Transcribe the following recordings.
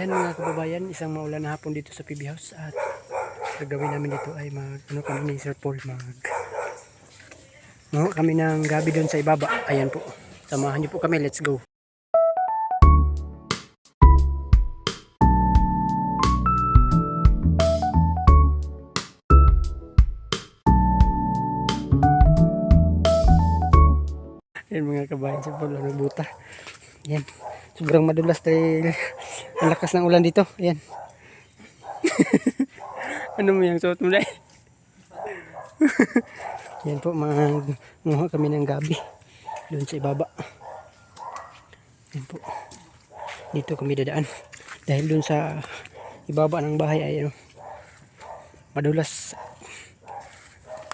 Ayan mga kababayan, isang maulan na hapon dito sa PB House at gagawin namin dito ay mag ano kami ni Sir Paul mag Maho kami ng gabi doon sa ibaba. Ayan po. Samahan niyo po kami. Let's go. Ayan mga kabayan sa Paul. Ano buta. Ayan. Sobrang madulas dahil ang lakas ng ulan dito. Ayan. ano mo yung suot mo eh? Yan po, manguha kami ng gabi. Doon sa ibaba. Yan po. Dito kami dadaan. Dahil doon sa ibaba ng bahay ay ano, madulas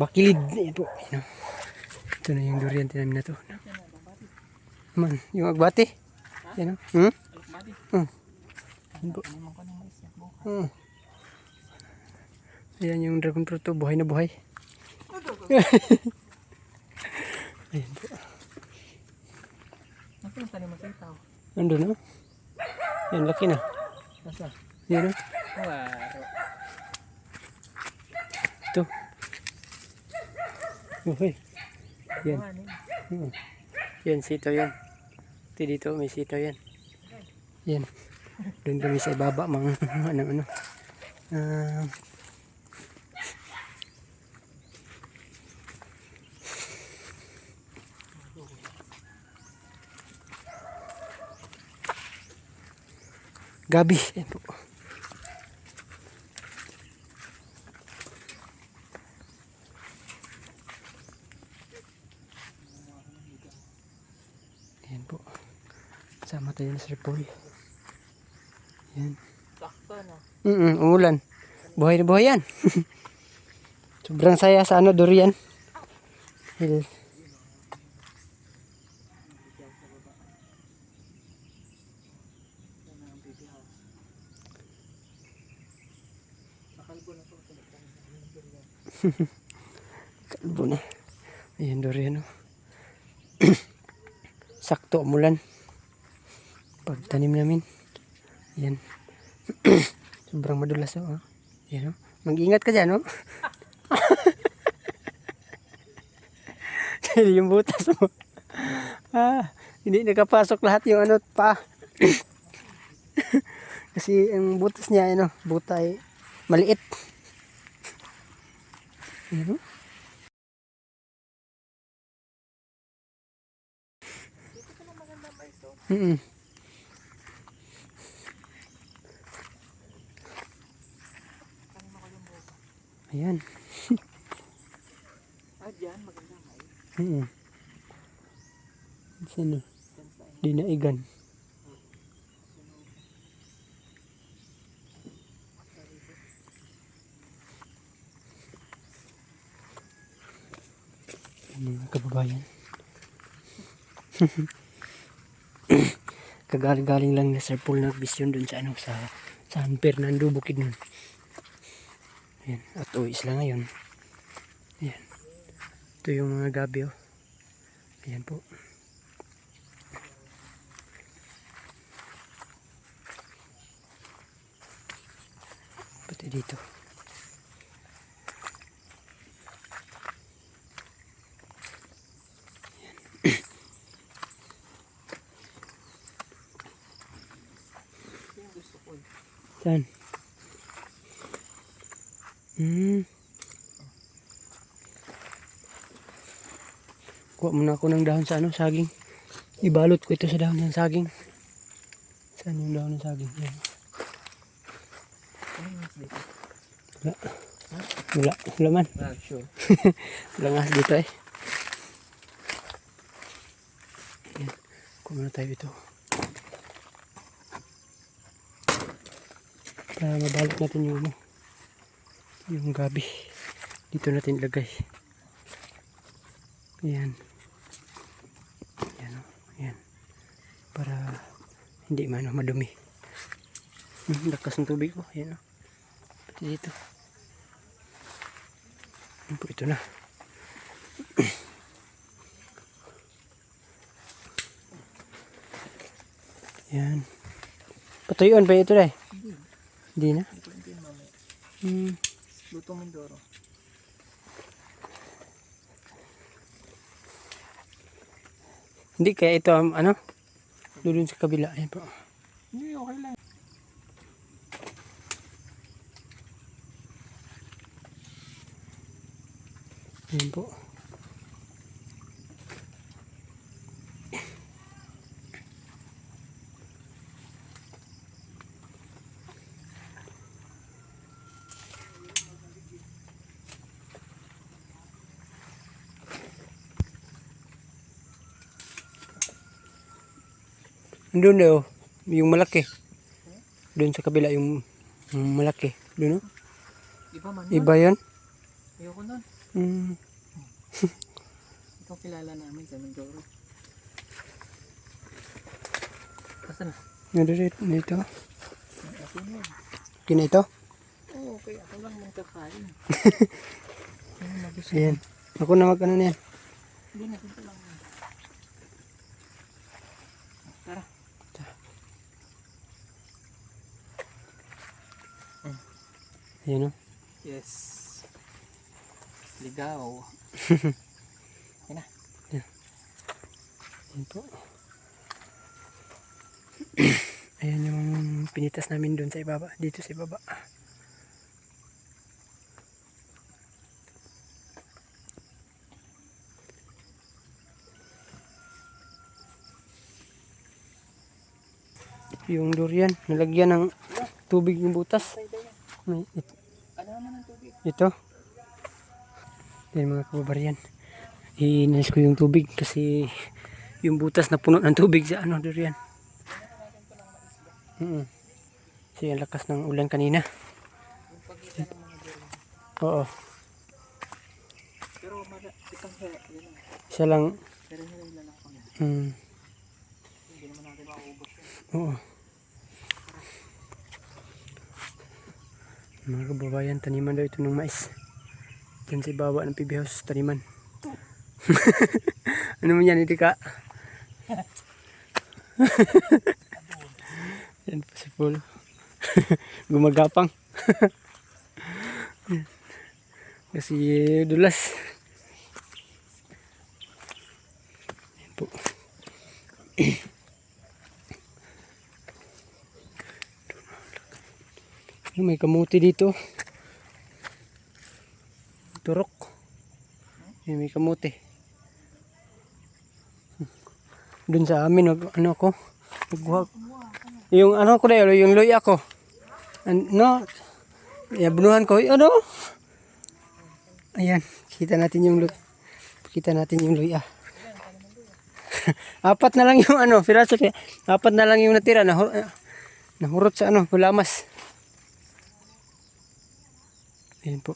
bakilid. Yan po. Yan. Ito na yung durian tinamin na to. Man, yung agbati. Yan o. Hmm? Hmm. Po. Hmm. Ayan yung dragon fruit to, buhay na buhay. Ayan po. Nasaan tayo makita? Nandun na. Yan, laki na. Nasa? Yan o. Ito. Uy. Yan. Hmm. Yan, sitaw yan. Ito dito, may sitaw yan. Yan. Doon kami sa ibaba, mga ano, ano. Ah, gabi. Yan po. Yan po. Sama tayo na Sir Paul. Yan. Sakto na. Mm umulan. Buhay na buhay yan. Sobrang saya sa ano, durian. Hill. Kalbo na. Ayan, durian. Oh. Sakto umulan. Pagtanim namin. Ayan. Sobrang madulas oh. ah. Yan oh. Mag-ingat ka dyan oh. Dahil yung butas mo. ah, hindi nakapasok lahat yung ano pa. Kasi ang butas niya ano, buta ay maliit. Yan oh. Mm Ayan. Ah, dyan. Maganda nga eh. Mm. Sino? Dinaigan. Ano mga kababayan? Kagaling-galing lang na Sir Paul nag-vision dun sa ano sa San Fernando Bukidnon. Ayan. At uwi sila ngayon. Ayan. Ito yung mga gabi oh. Ayan po. Pati dito. Saan? Hmm. Kuha muna ako ng dahon sa ano, saging. Ibalot ko ito sa dahon ng saging. Saan yung dahon ng saging? Yan. Wala. Wala. Wala man. Nga dito eh. Yan. Kuha muna tayo ito. Para mabalot natin yung ano. Yung gabi. Dito natin ilagay. Ayan. Ayan o. Ayan. Para hindi man ano, madumi. Hmm, lakas ng tubig ko. Ayan o. Pati dito. Ayan po, ito na. Ayan. Patuyuan pa ito dahil. Hindi. Na. Hmm. Lutong Mindoro. Hindi kaya ito um, ano? Doon sa kabila. Ayan po. Hindi, okay lang. Ayan po. Doon daw, yung malaki. Doon sa kabila yung, yung malaki. Doon, no? Iba man nun. Iba yan. Ayoko nun. Mm. Ikaw kilala namin sa Mindoro. Asan na? Nandito dito. Yun? Kina ito? Oo, okay. Ako lang magkakain. Ayan. Ako na mag ano na yan. Hindi na, dito lang. Ayan o. Yes. Ligaw. Ayan po. Ayan yung pinitas namin doon sa ibaba. Dito sa ibaba. Yung durian, nalagyan ng tubig yung butas. May, it- Ano naman ang tubig? Ito. Yan mga kababaryan. Inalis ko yung tubig kasi yung butas na puno ng tubig sa ano durian. Mm Kasi ang lakas ng ulan kanina. Oo. Pero. Isa lang. Mm, Hindi naman natin mauubos yun. oo. Mga kababayan, taniman daw ito ng mais. Diyan sa ibaba ng PB House, taniman. ano man yan, hindi ka? yan po si Paul. Gumagapang. Kasi dulas. Yan po. may kamuti dito. Turok. Yung may kamuti. Doon sa amin, ano ko, nagbuhag. Yung ano ko na yung luya ko. Ano, yabunuhan ko, ano? Ayan, kita natin yung luya. Kita natin yung luya. Apat na lang yung ano, piraso kaya. Apat na lang yung natira na nahurot sa ano, gulamas. Ayan po.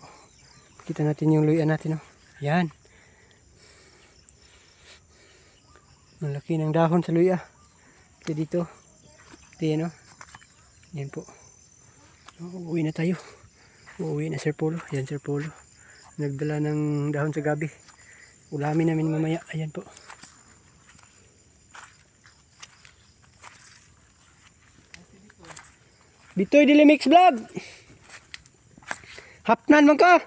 Kita natin yung luya natin, oh. Yan. Ang laki ng dahon sa luya. Ito dito. Ito yan, oh. Yan po. Uuwi na tayo. Uuwi na Sir Polo. Yan Sir Polo. Nagdala ng dahon sa gabi. Ulamin namin mamaya. Ayan po. Bitoy Dilimix Vlog! Hapnan man ka!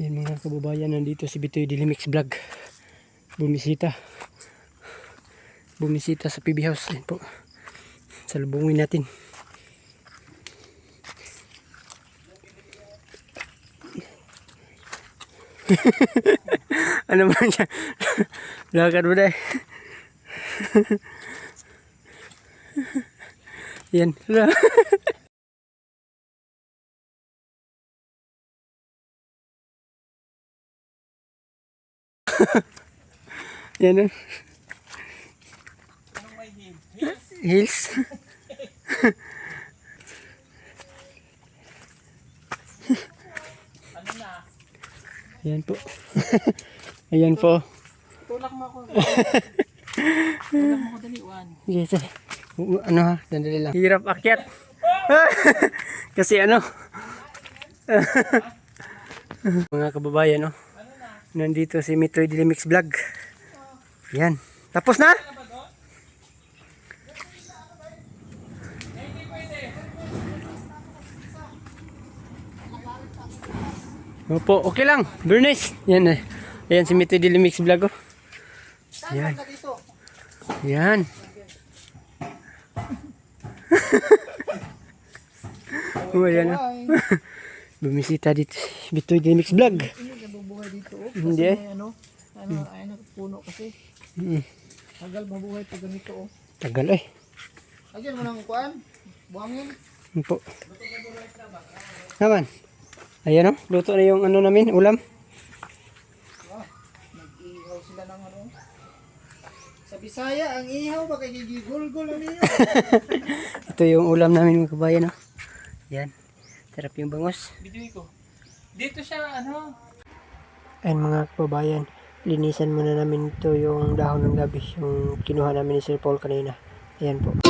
Yan mga kababayan, nandito si Bitoy Dilimix Vlog. Bumisita. Bumisita sa PB House. Yan po. Salubungin natin. ano man siya? Lakad mo dahil. Yan. Yan o. May him? Hills. Ano na? Yan po. Ayan po. Tulak mo ako. Tulak mo ako dali, Juan. Yes. Ano ha? Dandali lang. Hirap akyat. Kasi ano? Mga kababayan, no? Nandito si Mitoy Dilimix Vlog. Yan. Tapos na? Opo, okay lang. Bernice. Yan eh. Ayan si Mitoy Dilimix Vlog oh. Yan. Yan. oh, ayan oh. Bumisita dito si Mitoy Dilimix Vlog nabubuhay dito. Oh. Kasi Hindi may ano, ano, ay puno kasi. Mm, Tagal mabuhay pag ganito oh. tagal eh. Lagyan mo ng kuan, buhangin. Yan po. Naman. Ayan o. Luto na yung ano namin, ulam. Nag-ihaw sila ng ano. Sa Bisaya, ang ihaw ba kay gigigulgol ano yun? Ito yung ulam namin mga kabayan. Oh. Yan. Sarap yung bangos. Video ko. Dito siya ano. Ayan mga kababayan. Linisan muna namin ito yung dahon ng gabi. Yung kinuha namin ni Sir Paul kanina. Ayan po.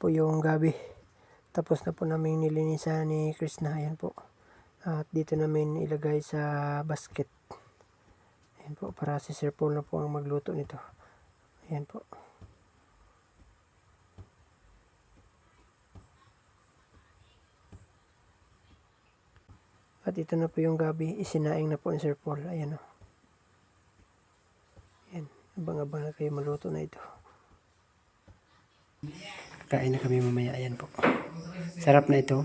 Po yung gabi. Tapos na po namin nilinisan ni Krishna. Ayan po. At dito namin ilagay sa basket. Ayan po, para si Sir Paul na po ang magluto nito. Ayan po. At ito na po yung gabi. Isinaing na po ni Sir Paul. Ayan o. Ayan. Abang-abang na kayo maluto na ito. Kain na kami mamaya. Ayan po. Sarap na ito.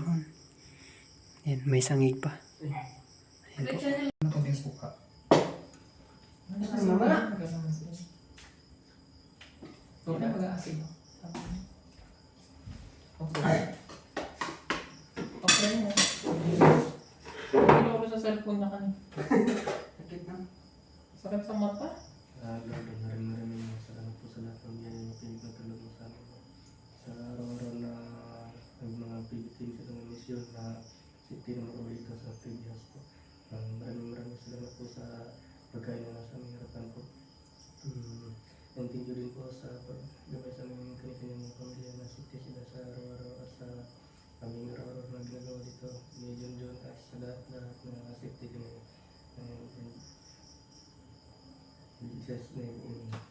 Ayan, may sangig pa. Ayan po. Okay, mag-aasin. Okay. Okay mo. Ano ako sa cellphone na kanina? Sakit sa mata? Ah, Lord, maraming maraming misyon na mga dito sa Pilipinas po. Um, maraming maraming salamat po sa pagkain na nasa aming harapan po. Um, and thank you din po sa paggabay sa aming kanilang mga pamilya na city sila sa araw-araw at sa aming araw-araw na ginagawa dito. Ni John John at sa lahat lahat na city din. And, in Jesus' name, amen.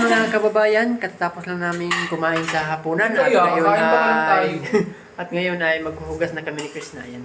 mga kababayan, katatapos lang namin kumain sa hapunan. Kaya, at ngayon ay, tayo. at ngayon ay maghuhugas na kami ni Chris na yan.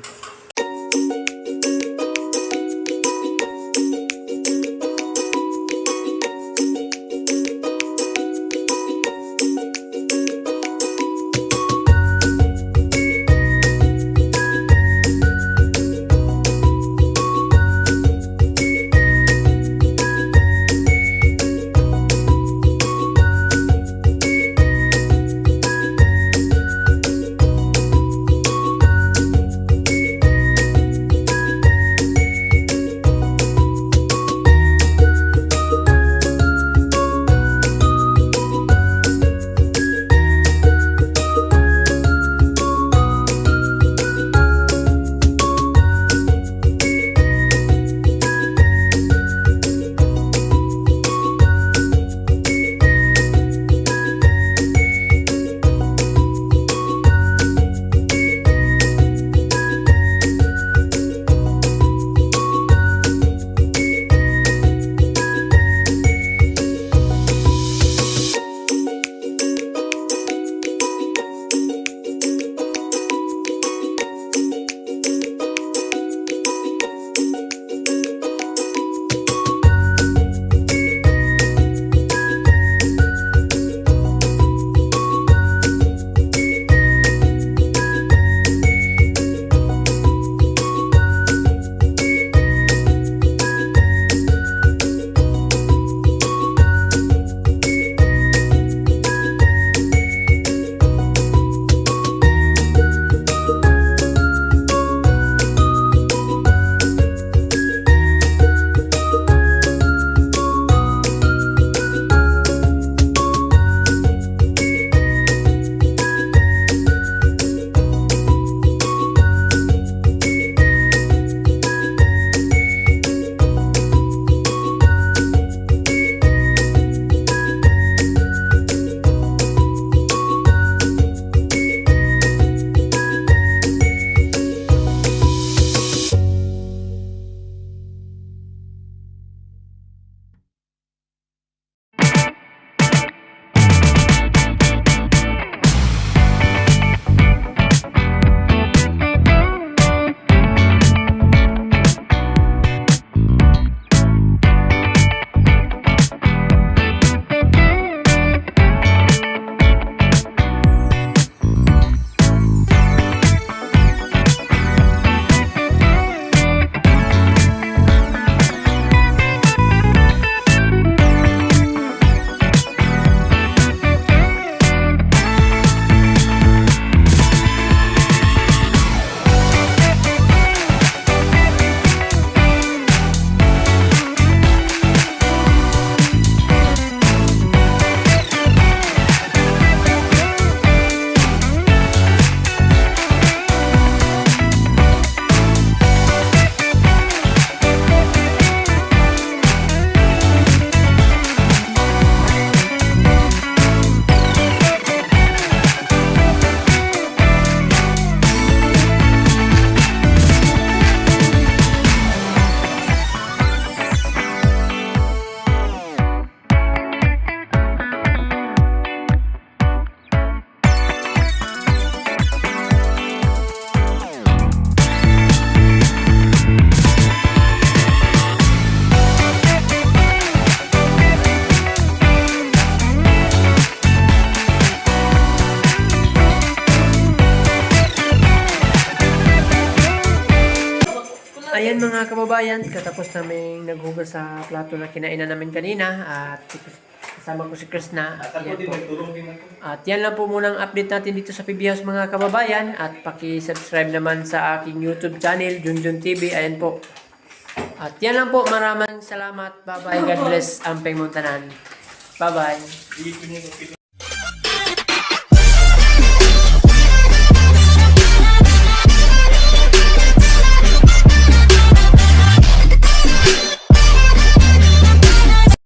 Ayan mga kababayan, katapos namin naghugas sa plato na kinainan namin kanina at kasama ko si Chris na. At ako din, po. nagtulong din ako. At yan lang po muna ang update natin dito sa PB House mga kababayan at paki-subscribe naman sa aking YouTube channel Junjun TV. Ayan po. At yan lang po. Maraming salamat. Bye-bye. God bless. Ampeng Montanan. Bye-bye.